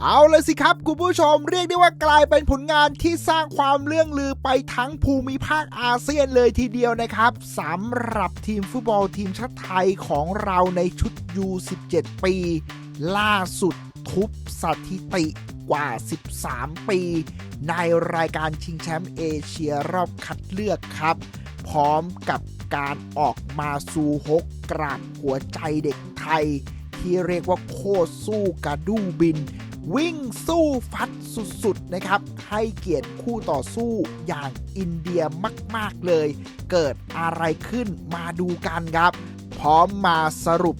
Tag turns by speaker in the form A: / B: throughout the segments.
A: เอาเลยสิครับคุณผู้ชมเรียกได้ว่ากลายเป็นผลงานที่สร้างความเลื่องลือไปทั้งภูมิภาคอาเซียนเลยทีเดียวนะครับสำหรับทีมฟุตบอลทีมชาติไทยของเราในชุด U17 ปี ล่าสุดทุบสถิติกว่า 13 ปี ในรายการชิงแชมป์เอเชียรอบคัดเลือกครับ พร้อมกับการออกมาสู่ฮกกราบหัวใจเด็กไทย ที่เรียกว่าโคตรสู้กระดูบิน วิ่งสู้ฟัดสุดๆนะครับ ให้เกียรติคู่ต่อสู้อย่างอินเดียมากๆเลย เกิดอะไรขึ้นมาดูกันครับ พร้อมมาสรุป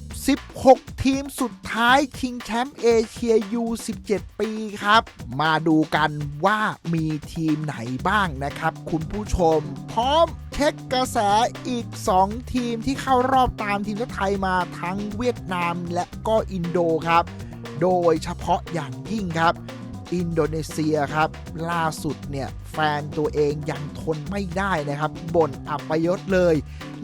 A: 16 ทีมสุดท้ายชิงแชมป์เอเชีย U17 ปีครับ มาดูกันว่ามีทีมไหนบ้างนะครับ คุณผู้ชม พร้อมเช็คกระแสอีก 2 ทีมที่เข้ารอบตามทีมชาติไทยมาทั้งเวียดนามและก็อินโดครับ โดยเฉพาะอย่างยิ่งครับ อินโดนีเซียครับ ล่าสุดเนี่ยแฟนตัวเองยังทนไม่ได้นะครับบ่นอับปยศเลย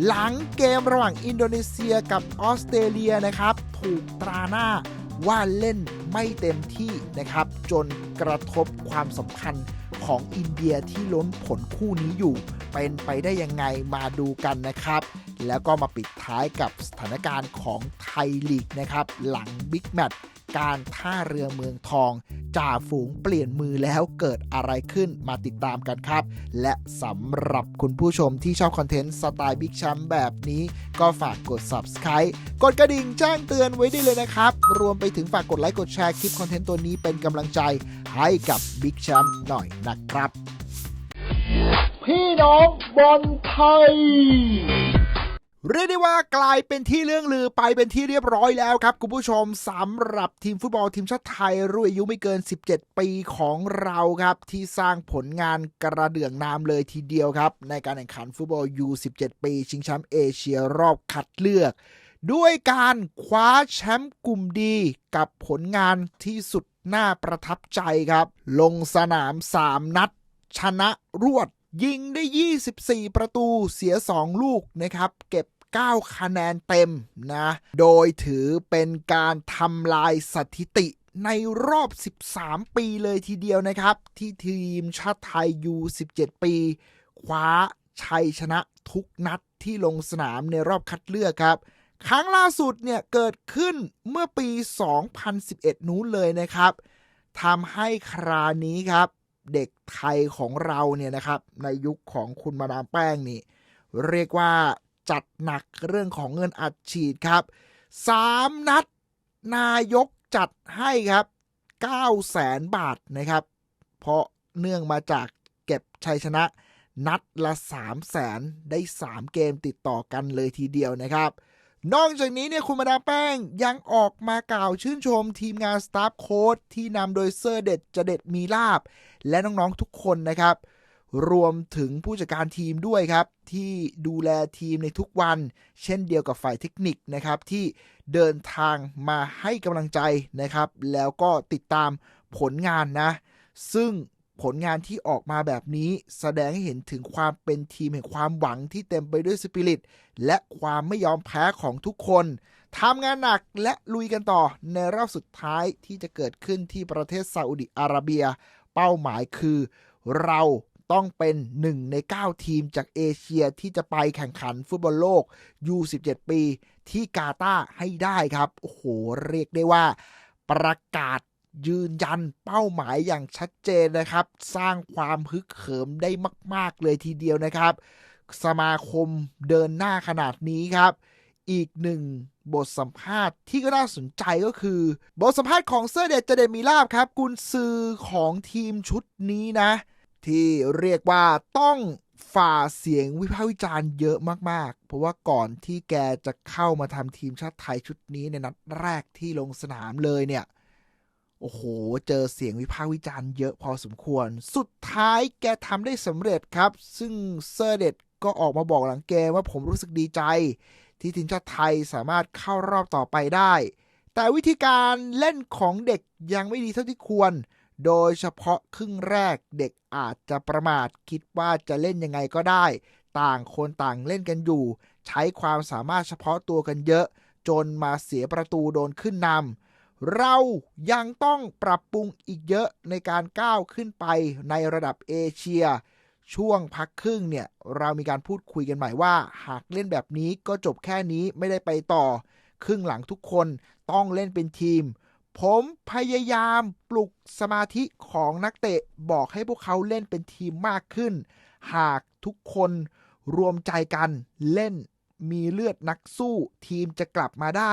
A: หลังเกมระหว่างอินโดนีเซียกับออสเตรเลียนะครับ ถูกตราหน้าว่าเล่นไม่เต็มที่นะครับ จนกระทบความสัมพันธ์ของอินเดียที่ล้นผลคู่นี้อยู่ เป็นไปได้ยังไงมาดูกันนะครับ แล้วก็มาปิดท้ายกับสถานการณ์ของไทยลีกนะครับ หลังบิ๊กแมตช์ การท่าเรือเมืองทอง จ่าฝูงเปลี่ยนมือแล้วเกิดอะไรขึ้นมาติดตามกันครับ และสำหรับคุณผู้ชมที่ชอบคอนเทนต์สไตล์บิ๊กแชมป์แบบนี้ ก็ฝากกด subscribe กดกระดิ่งแจ้งเตือนไว้ได้เลยนะครับ รวมไปถึงฝากกดไลค์กดแชร์คลิปคอนเทนต์ตัวนี้เป็นกำลังใจให้กับบิ๊กแชมป์หน่อยนะครับ พี่น้องบอลไทย เรียกได้ว่ากลายเป็นที่เรื่องลือไปเป็นที่เรียบร้อยแล้วครับ คุณผู้ชมสำหรับทีมฟุตบอลทีมชาติไทยรุ่นอายุไม่เกิน 17 ปีของเราครับ ที่สร้างผลงานกระเดื่องนามเลยทีเดียวครับ ในการแข่งขันฟุตบอล U17 ปี ชิงแชมป์เอเชียรอบคัดเลือก ด้วยการคว้าแชมป์กลุ่มดีกับผลงานที่สุดน่าประทับใจครับ ลงสนาม 3 นัด ชนะรวดยิงได้ 24 ประตู เสีย 2 ลูกนะครับ เก็บ 9 คะแนนเต็มนะ โดยถือเป็นการทำลายสถิติในรอบ 13 ปีเลยทีเดียวนะครับ ที่ทีมชาติไทยยู17 ปี คว้าชัยชนะทุกนัดที่ลงสนามในรอบคัดเลือกครับ ครั้งล่าสุดเนี่ยเกิดขึ้นเมื่อปี 2011 นู้นเลยนะครับทำให้ครานี้ครับ เด็กไทยของเราเนี่ยนะครับ ในยุคของคุณมาดามแป้งนี่ เรียกว่า จัดหนักเรื่องของเงินอัดฉีดครับ 3 นัดนายกจัดให้ครับ 9 แสนบาทนะครับ เพราะเนื่องมาจากเก็บชัยชนะนัดละ3แสนได้ 3 เกมติดต่อกันเลยทีเดียวนะครับ นอกจากนี้เนี่ยคุณมาดาแป้งยังออกมากล่าวชื่นชมทีมงานสตาฟโค้ดที่นำโดยเซอร์เด็ดจะเด็ดมีลาบ และน้องๆทุกคนนะครับ รวมถึงผู้จัดการทีมด้วยครับ ที่ดูแลทีมในทุกวัน เช่นเดียวกับฝ่ายเทคนิคนะครับ ที่เดินทางมาให้กำลังใจนะครับ แล้วก็ติดตามผลงานนะ ซึ่งผลงานที่ออกมาแบบนี้แสดงให้เห็นถึงความเป็นทีมแห่งความหวังที่เต็มไปด้วยสปิริตและความไม่ยอมแพ้ของทุกคนทำงานหนักและลุยกันต่อในรอบสุดท้ายที่จะเกิดขึ้นที่ประเทศซาอุดิอาระเบีย เป้าหมายคือ เรา ต้องเป็นหนึ่งใน 9 ทีมจากเอเชียที่จะไปแข่งขันฟุตบอลโลก U17 ปีที่กาตาร์ให้ได้ครับ โอ้โห เรียกได้ว่า ประกาศยืนยันเป้าหมายอย่างชัดเจนนะครับ สร้างความฮึกเหิมได้มาก ๆ เลยทีเดียวนะครับ สมาคมเดินหน้าขนาดนี้ครับ อีกหนึ่งบทสัมภาษณ์ที่ก็น่าสนใจก็คือ บทสัมภาษณ์ของเซอร์เดชจเดมีลาบครับ กุนซือของทีมชุดนี้นะ ที่เรียกว่าต้องฝ่าเสียงวิพากษ์วิจารณ์เยอะมากๆ เพราะว่าก่อนที่แกจะเข้ามาทำทีมชาติไทยชุดนี้ในนัดแรกที่ลงสนามเลยเนี่ย โอ้โห เจอเสียงวิพากษ์วิจารณ์เยอะพอสมควร สุดท้ายแกทำได้สำเร็จครับ ซึ่งเซอร์เด็ตก็ออกมาบอกหลังเกมว่าผมรู้สึกดีใจ ที่ทีมชาติไทยสามารถเข้ารอบต่อไปได้ แต่วิธีการเล่นของเด็กยังไม่ดีเท่าที่ควร โดยเฉพาะครึ่งแรกเด็กอาจจะประมาทคิดว่าจะเล่นยังไงก็ได้ ต่างคนต่างเล่นกันอยู่ ใช้ความสามารถเฉพาะตัวกันเยอะ จนมาเสียประตูโดนขึ้นนำเรายังต้องปรับปรุงอีกเยอะในการก้าวขึ้นไปในระดับเอเชีย ช่วงพักครึ่งเนี่ย เรามีการพูดคุยกันใหม่ว่า หากเล่นแบบนี้ก็จบแค่นี้ไม่ได้ไปต่อ ครึ่งหลังทุกคนต้องเล่นเป็นทีม ผมพยายามปลุกสมาธิของนักเตะบอกให้พวกเขาเล่นเป็นทีมมากขึ้น หากทุกคนรวมใจกันเล่นมีเลือดนักสู้ทีมจะกลับมาได้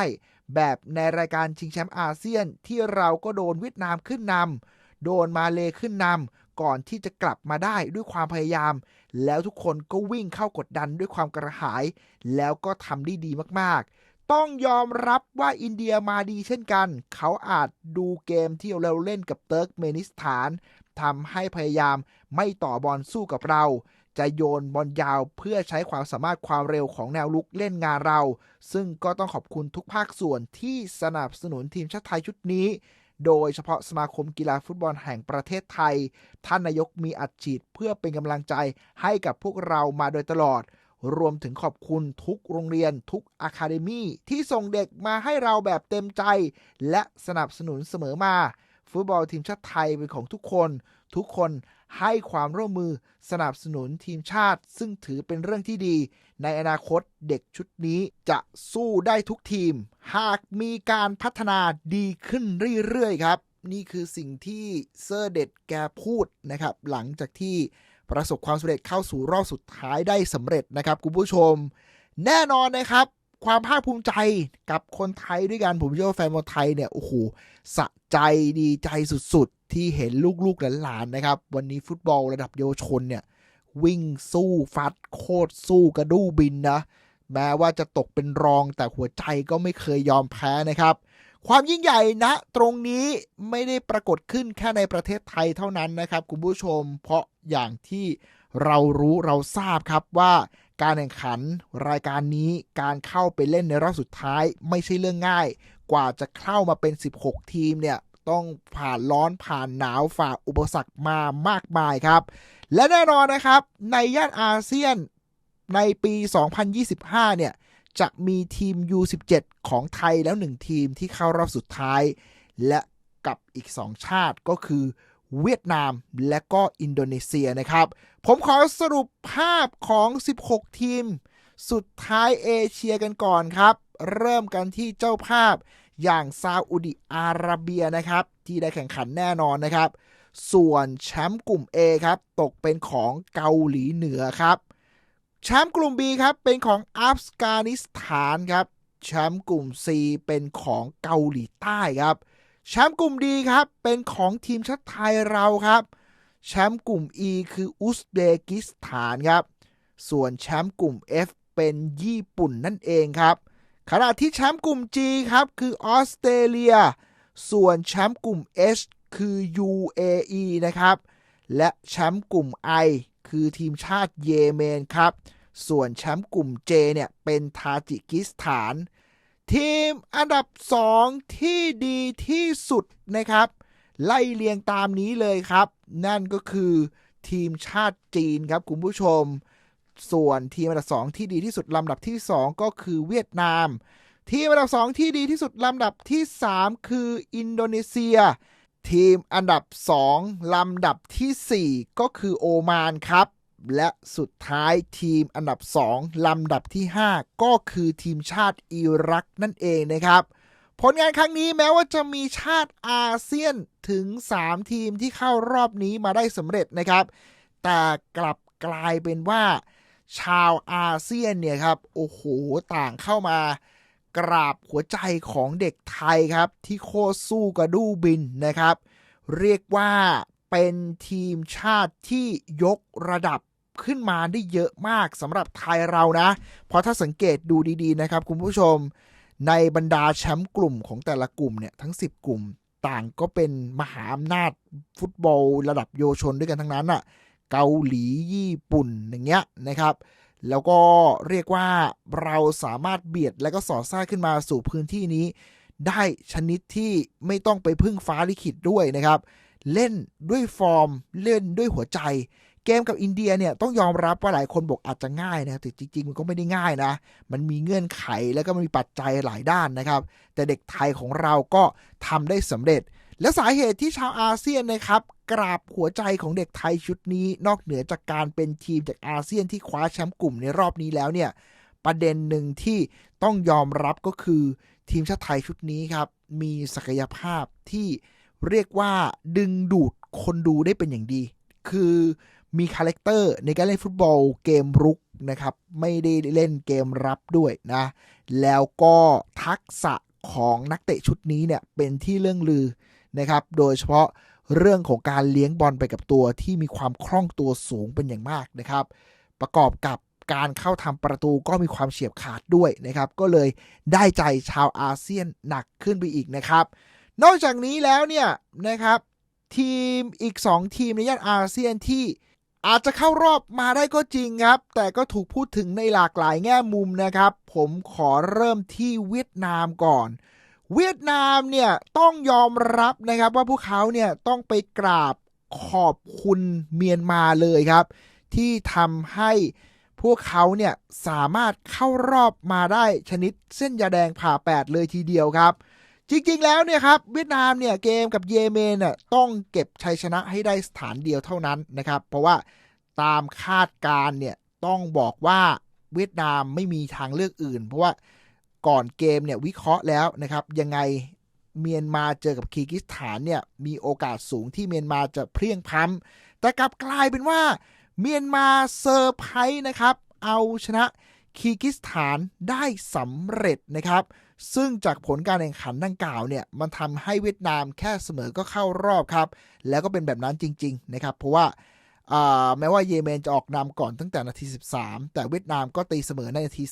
A: แบบในรายการชิงแชมป์อาเซียนที่เราก็โดนเวียดนามขึ้นนำโดนมาเลขึ้นนำก่อนที่จะกลับมาได้ด้วยความพยายาม แล้วทุกคนก็วิ่งเข้ากดดันด้วยความกระหาย แล้วก็ทำได้ดีมาก ต้องยอมรับว่าอินเดียมาดีเช่นกัน เขาอาจดูเกมที่เราเล่นกับเติร์กเมนิสถานทำให้พยายามไม่ต่อบอลสู้กับเรา จะโยนบอลยาวเพื่อใช้ความสามารถความเร็วของแนวลุกเล่นงานเรา ซึ่งก็ต้องขอบคุณทุกภาคส่วนที่สนับสนุนทีมชาติไทยชุดนี้ โดยเฉพาะสมาคมกีฬาฟุตบอลแห่งประเทศไทย ท่านนายกมีอัดฉีดเพื่อเป็นกำลังใจให้กับพวกเรามาโดยตลอด รวมถึงขอบคุณทุกโรงเรียนทุกอะคาเดมี่ที่ส่งเด็กมาให้เราแบบเต็มใจ และสนับสนุนเสมอมา ฟุตบอลทีมชาติไทยเป็นของทุกคน ทุกคนให้ความร่วมมือสนับสนุนทีมชาติ ซึ่งถือเป็นเรื่องที่ดี ในอนาคตเด็กชุดนี้จะสู้ได้ทุกทีม หากมีการพัฒนาดีขึ้นเรื่อยๆครับ นี่คือสิ่งที่เซอร์เด็ดแกพูดนะครับ หลังจากที่ ประสบความสำเร็จเข้าสู่รอบสุดท้ายได้สำเร็จนะครับคุณผู้ชม แน่นอนนะครับ ความภาคภูมิใจกับคนไทยด้วยกันผมเชื่อว่าแฟนบอลไทยเนี่ยโอ้โหสะใจดีใจสุดๆ ที่เห็นลูกๆหลานๆนะครับ วันนี้ฟุตบอลระดับเยาวชนเนี่ยวิ่งสู้ฟัดโคตรสู้กระดู้บินนะ แม้ว่าจะตกเป็นรองแต่หัวใจก็ไม่เคยยอมแพ้นะครับ ความยิ่งใหญ่นะตรงนี้ไม่ได้ปรากฏขึ้นแค่ในประเทศไทยเท่านั้นนะครับ คุณผู้ชม เพราะอย่างที่เรารู้เราทราบครับว่าการแข่งขันรายการนี้การเข้าไปเล่นในรอบสุดท้ายไม่ใช่เรื่องง่าย กว่าจะเข้ามาเป็น 16 ทีมเนี่ยต้องผ่านร้อนผ่านหนาวฝ่าอุปสรรคมามากมายครับ และแน่นอนนะครับในย่านอาเซียนในปี 2025 เนี่ย จะมีทีม U17 ของไทยแล้ว1ทีมที่เข้ารอบสุดท้าย และกับอีก 2 ชาติก็คือเวียดนามและก็อินโดนีเซียนะครับ ผมขอสรุปภาพของ 16 ทีม สุดท้ายเอเชียกันก่อนครับ เริ่มกันที่เจ้าภาพอย่างซาอุดิอาระเบียนะครับ ที่ได้แข่งขันแน่นอนนะครับ ส่วนแชมป์กลุ่ม A ครับ ตกเป็นของเกาหลีเหนือครับ แชมป์กลุ่ม B ครับ เป็นของอัฟกานิสถานครับแชมป์กลุ่ม C เป็นของเกาหลีใต้ครับแชมป์กลุ่ม D ครับ เป็นของทีมชาติไทยเราครับแชมป์กลุ่ม E คืออุซเบกิสถานครับ ส่วนแชมป์กลุ่ม F เป็นญี่ปุ่นนั่นเองครับ ขณะที่แชมป์กลุ่ม G ครับ คือออสเตรเลีย ส่วนแชมป์กลุ่ม H คือ UAE นะครับ และแชมป์กลุ่ม I คือทีมชาติเยเมนครับ ส่วนแชมป์กลุ่ม J เนี่ยเป็นทาจิกิสถาน ทีมอันดับ 2 ที่ดีที่สุดนะครับ ไล่เรียงตามนี้เลยครับ นั่นก็คือทีมชาติจีนครับคุณผู้ชม ส่วนทีมอันดับ 2 ที่ดีที่สุดลำดับที่ 2 ก็คือเวียดนาม ทีมอันดับ 2 ที่ดีที่สุดลำดับที่ 3 คืออินโดนีเซีย ทีมอันดับ 2 ลำดับทีสี่ 4 ก็คือโอมานครับ และสุดท้ายทีมอันดับ 2 ลำดับที่ 5 ก็คือทีมชาติอิรักนั่นเองนะครับ ผลงานครั้งนี้แม้ว่าจะมีชาติอาเซียนถึง 3 ทีมที่เข้ารอบนี้มาได้สำเร็จนะครับ แต่กลับกลายเป็นว่า ชาวอาเซียนเนี่ยครับ โอ้โห ต่างเข้ามา กราบหัวใจของเด็กไทยครับ ที่โคตรสู้กระดูบินนะครับ เรียกว่าเป็นทีมชาติที่ยกระดับขึ้นมาได้เยอะมากสำหรับไทยเรานะ เพราะถ้าสังเกตดูดีๆนะครับ คุณผู้ชม ในบรรดาแชมป์กลุ่มของแต่ละกลุ่มเนี่ยทั้ง 10 กลุ่มต่างก็เป็นมหาอำนาจฟุตบอลระดับเยชนด้วยกันทั้งนั้นอะเกาหลีญี่ปุ่นอย่างเงี้ยนะครับ แล้วก็เรียกว่าเราสามารถเบียดและก็สอดแทรกขึ้นมาสู่พื้นที่นี้ ได้ชนิดที่ไม่ต้องไปพึ่งฟ้าลิขิตด้วยนะครับ เล่นด้วยฟอร์ม เล่นด้วยหัวใจ เกมกับอินเดียเนี่ยต้องยอมรับว่าหลายคนบอกอาจจะง่ายนะแต่จริง ๆ มันก็ไม่ได้ง่ายนะ มันมีเงื่อนไขแล้วก็มันมีปัจจัยหลายด้านนะครับ แต่เด็กไทยของเราก็ทำได้สำเร็จ และสาเหตุที่ชาวอาเซียนนะครับ กราบหัวใจของเด็กไทยชุดนี้ นอกเหนือจากการเป็นทีมจากอาเซียนที่คว้าแชมป์กลุ่มในรอบนี้แล้วเนี่ย ประเด็นหนึ่งที่ต้องยอมรับก็คือ ทีมชาติไทยชุดนี้ครับ มีศักยภาพที่เรียกว่าดึงดูดคนดูได้เป็นอย่างดี คือมีคาแรคเตอร์ในการเล่นฟุตบอลเกมรุกนะครับ ไม่ได้เล่นเกมรับด้วยนะ แล้วก็ทักษะของนักเตะชุดนี้เนี่ยเป็นที่เรื่องลือ นะครับ โดยเฉพาะเรื่องของการเลี้ยงบอลไปกับตัวที่มีความคล่องตัวสูงเป็นอย่างมากนะครับ ประกอบกับการเข้าทำประตูก็มีความเฉียบขาดด้วยนะครับ ก็เลยได้ใจชาวอาเซียนหนักขึ้นไปอีกนะครับ นอกจากนี้แล้วเนี่ยนะครับ ทีมอีก 2 ทีมในย่านอาเซียนที่อาจจะเข้ารอบมาได้ก็จริงครับ แต่ก็ถูกพูดถึงในหลากหลายแง่มุมนะครับ ผมขอเริ่มที่เวียดนามก่อน เวียดนามเนี่ยต้องยอมรับนะครับว่าพวกเขาเนี่ยต้องไปกราบขอบคุณเมียนมาเลยครับ ที่ทำให้พวกเขาเนี่ยสามารถเข้ารอบมาได้ชนิดเส้นยาแดงผ่าแปดเลยทีเดียวครับ จริงๆแล้วเนี่ยครับเวียดนามเนี่ยเกมกับเยเมนน่ะต้องเก็บชัยชนะให้ได้สถานเดียวเท่านั้นนะครับ เพราะว่าตามคาดการ์เนี่ยต้องบอกว่าเวียดนามไม่มีทางเลือกอื่น เพราะว่า ก่อนเกมเนี่ยวิเคราะห์แล้วนะครับ ยังไงเมียนมาเจอกับคีกิสถานเนี่ยมีโอกาสสูงที่เมียนมาจะเพลียงพ้ำแต่กลับกลายเป็นว่า เมียนมาเซอร์ไพรส์นะครับ เอาชนะคีกิสถานได้สำเร็จนะครับ ซึ่งจากผลการแข่งขันดังกล่าวเนี่ยมันทำให้เวียดนามแค่เสมอก็เข้ารอบครับ แล้วก็เป็นแบบนั้นจริง ๆ นะครับ เพราะว่า แม้ว่าเยเมนจะออกนำก่อนตั้งแต่นาที 13 แต่เวียดนามก็ตีเสมอในนาที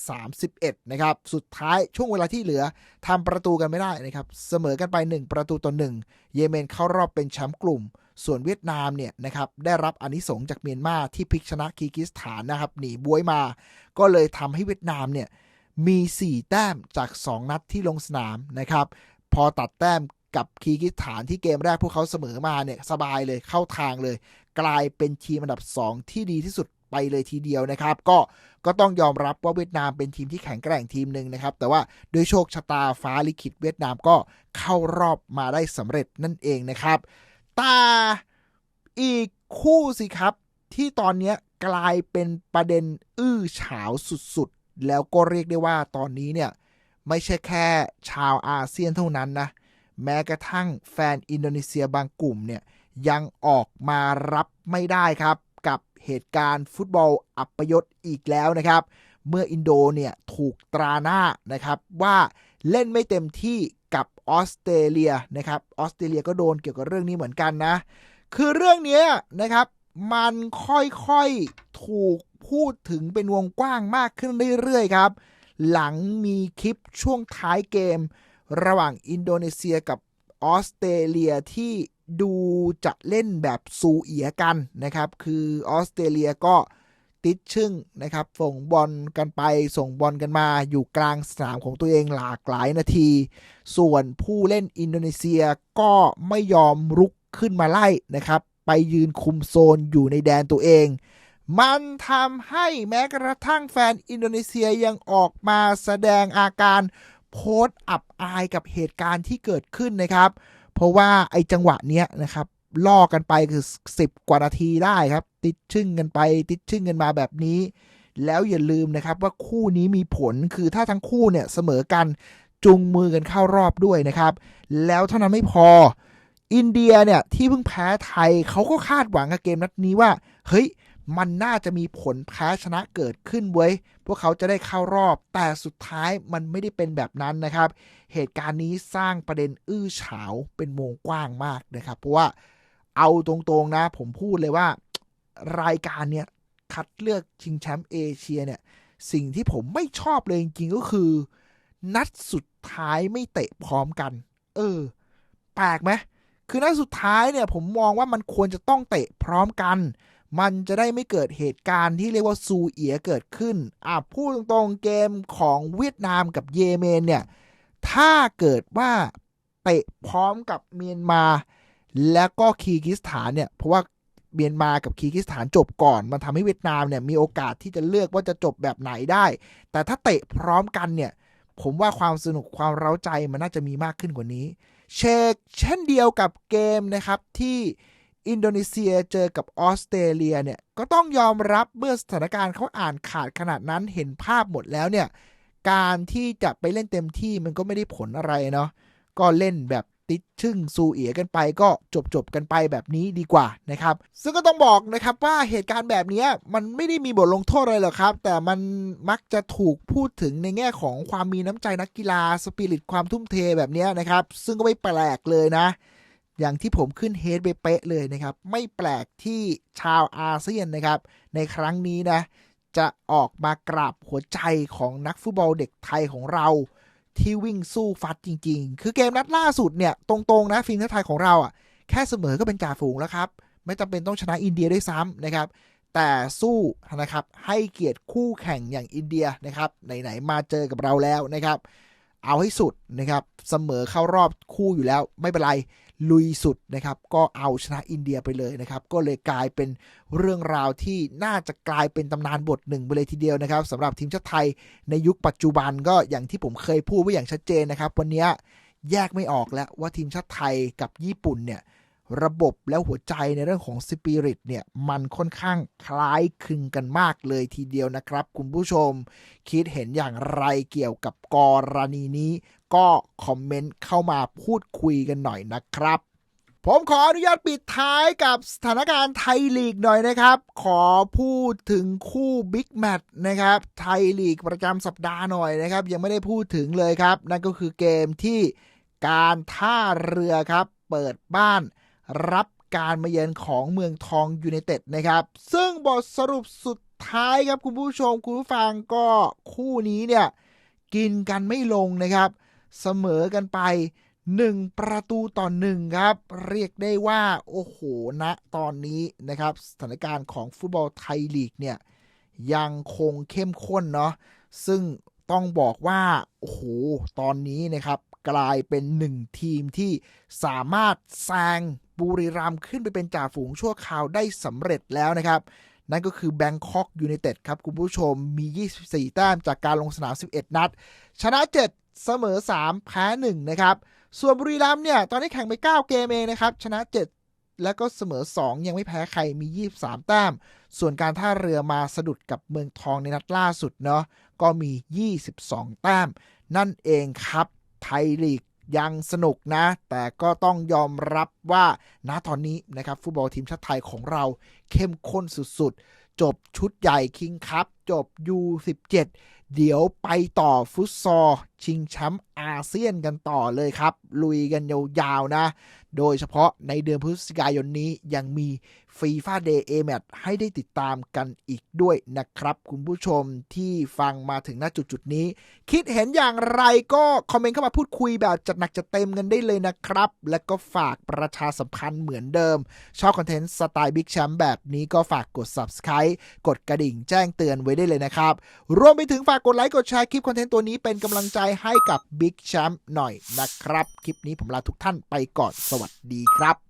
A: 31 นะครับ สุดท้ายช่วงเวลาที่เหลือทำประตูกันไม่ได้นะครับ เสมอกันไป 1 ประตูต่อ1เยเมนเข้ารอบเป็นแชมป์กลุ่ม ส่วนเวียดนามเนี่ยนะครับได้รับอนิสงจากเมียนมาที่พลิกชนะคีกิสถานนะครับหนีบวยมา ก็เลยทำให้เวียดนามเนี่ยมี 4 แต้มจาก 2 นัดที่ลงสนามนะครับพอตัดแต้มกับคีกิสถานที่เกมแรกพวกเขาเสมอมาเนี่ยสบายเลยเข้าทางเลย กลายเป็นทีมอันดับ 2 ที่ดีที่สุดไปเลยทีเดียวนะครับ ก็ก็ต้องยอมรับว่าเวียดนามเป็นทีมที่แข็งแกร่งทีมหนึ่งนะครับ แต่ว่าด้วยโชคชะตาฟ้าลิขิตเวียดนามก็เข้ารอบมาได้สำเร็จนั่นเองนะครับต่อีกคู่สิครับ ที่ตอนนี้กลายเป็นประเด็นอื้อฉาวสุดๆ แล้วก็เรียกได้ว่าตอนนี้เนี่ย ไม่ใช่แค่ชาวอาเซียนเท่านั้นนะ แม้กระทั่งแฟนอินโดนีเซียบางกลุ่มเนี่ยยังออกมารับไม่ได้ครับ กับเหตุการณ์ฟุตบอลอัปยศอีกแล้วนะครับ เมื่ออินโดเนี่ยถูกตราหน้านะครับว่าเล่นไม่เต็มที่กับออสเตรเลียนะครับออสเตรเลียก็โดนเกี่ยวกับเรื่องนี้เหมือนกันนะ คือเรื่องนี้นะครับมันค่อยๆถูกพูดถึงเป็นวงกว้างมากขึ้นเรื่อยๆครับ หลังมีคลิปช่วงท้ายเกม ระหว่างอินโดนีเซียกับออสเตรเลียที่ดูจะเล่นแบบซูเอียกันนะครับ คือออสเตรเลียก็ติดชึ่งนะครับ ส่งบอลกันไปส่งบอลกันมาอยู่กลางสนามของตัวเองหลากหลายนาที ส่วนผู้เล่นอินโดนีเซียก็ไม่ยอมรุกขึ้นมาไล่นะครับ ไปยืนคุมโซนอยู่ในแดนตัวเอง มันทำให้แม้กระทั่งแฟนอินโดนีเซียยังออกมาแสดงอาการ โพสต์อับอายกับเหตุการณ์ที่เกิดขึ้นนะครับ เพราะว่าไอ้จังหวะเนี้ยนะครับล่อกันไปคือ 10 กว่านาทีได้ครับ ติดชึ่งกันไป ติดชึ่งกันมาแบบนี้ แล้วอย่าลืมนะครับว่าคู่นี้มีผลคือถ้าทั้งคู่เนี่ยเสมอกันจุงมือกันเข้ารอบด้วยนะครับ แล้วเท่านั้นไม่พอ อินเดียเนี่ยที่เพิ่งแพ้ไทยเขาก็คาดหวังกับเกมนัดนี้ว่า เฮ้ย มันน่าจะมีผลแพ้ชนะเกิดขึ้นเว้ย พวกเขาจะได้เข้ารอบ แต่สุดท้ายมันไม่ได้เป็นแบบนั้นนะครับ เหตุการณ์นี้สร้างประเด็นอื้อฉาวเป็นวงกว้างมากนะครับ เพราะว่าเอาตรงๆนะ ผมพูดเลยว่า รายการเนี้ยคัดเลือกชิงแชมป์เอเชียเนี่ย สิ่งที่ผมไม่ชอบเลยจริงๆก็คือ นัดสุดท้ายไม่เตะพร้อมกัน เออ แปลกไหมคือนัดสุดท้ายเนี่ย ผมมองว่ามันควรจะต้องเตะพร้อมกัน มันจะได้ไม่เกิดเหตุการณ์ที่เรียกว่าซูเอียเกิดขึ้น อะพูดตรงๆเกมของเวียดนามกับเยเมนเนี่ย ถ้าเกิดว่าเตะพร้อมกับเมียนมา แล้วก็คีร์กิสถานเนี่ย เพราะว่าเมียนมากับคีร์กิสถานจบก่อน มันทำให้เวียดนามเนี่ยมีโอกาสที่จะเลือกว่าจะจบแบบไหนได้ แต่ถ้าเตะพร้อมกันเนี่ย ผมว่าความสนุกความเร้าใจมันน่าจะมีมากขึ้นกว่านี้ เชกเช่นเดียวกับเกมนะครับที่ อินโดนีเซียเจอกับออสเตรเลียเนี่ยก็ต้องยอมรับเมื่อสถานการณ์เขาอ่านขาดขนาดนั้นเห็นภาพหมดแล้วเนี่ยการที่จะไปเล่นเต็มที่มันก็ไม่ได้ผลอะไรเนาะก็เล่นแบบติดชึ่งซูเอียกันไปก็จบจบกันไปแบบนี้ดีกว่านะครับ ซึ่งก็ต้องบอกนะครับว่าเหตุการณ์แบบนี้มันไม่ได้มีบทลงโทษอะไรหรอกครับ แต่มันมักจะถูกพูดถึงในแง่ของความมีน้ำใจนักกีฬาสปิริตความทุ่มเทแบบนี้นะครับ ซึ่งก็ไม่แปลกเลยนะ อย่างที่ผมขึ้นเฮดไปเป๊ะเลยนะครับ ไม่แปลกที่ชาวอาเซียนนะครับ ในครั้งนี้นะ จะออกมากราบหัวใจของนักฟุตบอลเด็กไทยของเรา ที่วิ่งสู้ฟัดจริง ๆ คือเกมนัดล่าสุดเนี่ย ตรงๆนะฟิล์มไทยของเราอะแค่เสมอก็เป็นจ่าฝูงแล้วครับ ไม่จำเป็นต้องชนะอินเดียด้วยซ้ำนะครับ แต่สู้นะครับให้เกียรติคู่แข่งอย่างอินเดียนะครับไหนๆมาเจอกับเราแล้วนะครับ เอาให้สุดนะครับเสมอเข้ารอบคู่อยู่แล้วไม่เป็นไร ลุยสุดนะครับ ก็เอาชนะอินเดียไปเลยนะครับ ก็เลยกลายเป็นเรื่องราวที่น่าจะกลายเป็นตำนานบทหนึ่งไปเลยทีเดียวนะครับสำหรับทีมชาติไทยในยุคปัจจุบันก็อย่างที่ผมเคยพูดไว้อย่างชัดเจนนะครับ วันนี้แยกไม่ออกแล้วว่าทีมชาติไทยกับญี่ปุ่นเนี่ยระบบแล้วหัวใจในเรื่องของสปิริตเนี่ยมันค่อนข้างคล้ายคลึงกันมากเลยทีเดียวนะครับ คุณผู้ชมคิดเห็นอย่างไรเกี่ยวกับกรณีนี้ ก็คอมเมนต์เข้ามาพูดคุยกันหน่อยนะครับ ผมขออนุญาตปิดท้ายกับสถานการณ์ไทยลีกหน่อยนะครับ ขอพูดถึงคู่บิ๊กแมตช์นะครับไทยลีกประจำสัปดาห์หน่อยนะครับ ยังไม่ได้พูดถึงเลยครับ นั่นก็คือเกมที่การท่าเรือครับ เปิดบ้านรับการมาเยือนของเมืองทองยูไนเต็ดนะครับ ซึ่งบทสรุปสุดท้ายครับคุณผู้ชมคุณผู้ฟังก็คู่นี้เนี่ย กินกันไม่ลงนะครับ เสมอกันไป 1 ประตูต่อหนึ่งครับ เรียกได้ว่า โอ้โหณตอนนี้นะครับ สถานการณ์ของฟุตบอลไทยลีกเนี่ย ยังคงเข้มข้นเนาะซึ่งต้องบอกว่า โอ้โห ตอนนี้นะครับ กลายเป็นหนึ่งทีมที่สามารถแซงบุรีรัมย์ขึ้นไปเป็นจ่าฝูงชั่วคราวได้สำเร็จแล้วนะครับ นั่นก็คือแบงคอกยูไนเต็ดครับ คุณผู้ชมมี 24 แต้มจากการลงสนาม 11 นัด ชนะ 7 เสมอ 3 แพ้ 1 นะครับ ส่วนบุรีรัมย์เนี่ย ตอนนี้แข่งไป 9 เกมเองนะครับ ชนะ 7 แล้วก็เสมอ 2 ยังไม่แพ้ใครมี 23 แต้ม ส่วนการท่าเรือมาสะดุดกับเมืองทองในนัดล่าสุดเนาะก็มี 22 แต้ม นั่นเองครับ ไทยลีกยังสนุกนะ แต่ก็ต้องยอมรับว่าณตอนนี้นะครับ ฟุตบอลทีมชาติไทยของเราเข้มข้นสุดๆ จบชุดใหญ่คิงคัพ จบ U17 เดี๋ยวไปต่อฟุตซอลชิงแชมป์อาเซียนกันต่อเลยครับ ลุยกันยาวๆนะ โดยเฉพาะในเดือนพฤศจิกายนนี้ยังมีฟีฟ่าเดย์เอแมทให้ได้ติดตามกันอีกด้วยนะครับ คุณผู้ชมที่ฟังมาถึงณจุดๆนี้ คิดเห็นอย่างไรก็คอมเมนต์เข้ามาพูดคุยแบบจัดหนักจัดเต็มกันได้เลยนะครับ และก็ฝากประชาสัมพันธ์เหมือนเดิม ชอบคอนเทนต์สไตล์บิ๊กแชมป์แบบนี้ก็ฝากกด subscribe กดกระดิ่งแจ้งเตือนไว้ได้เลยนะครับ รวมไปถึงฝากกดไลค์กดแชร์คลิปคอนเทนต์ตัวนี้เป็นกำลังใจให้กับบิ๊กแชมป์หน่อยนะครับ คลิปนี้ผมลาทุกท่านไปก่อนสวัสดีครับ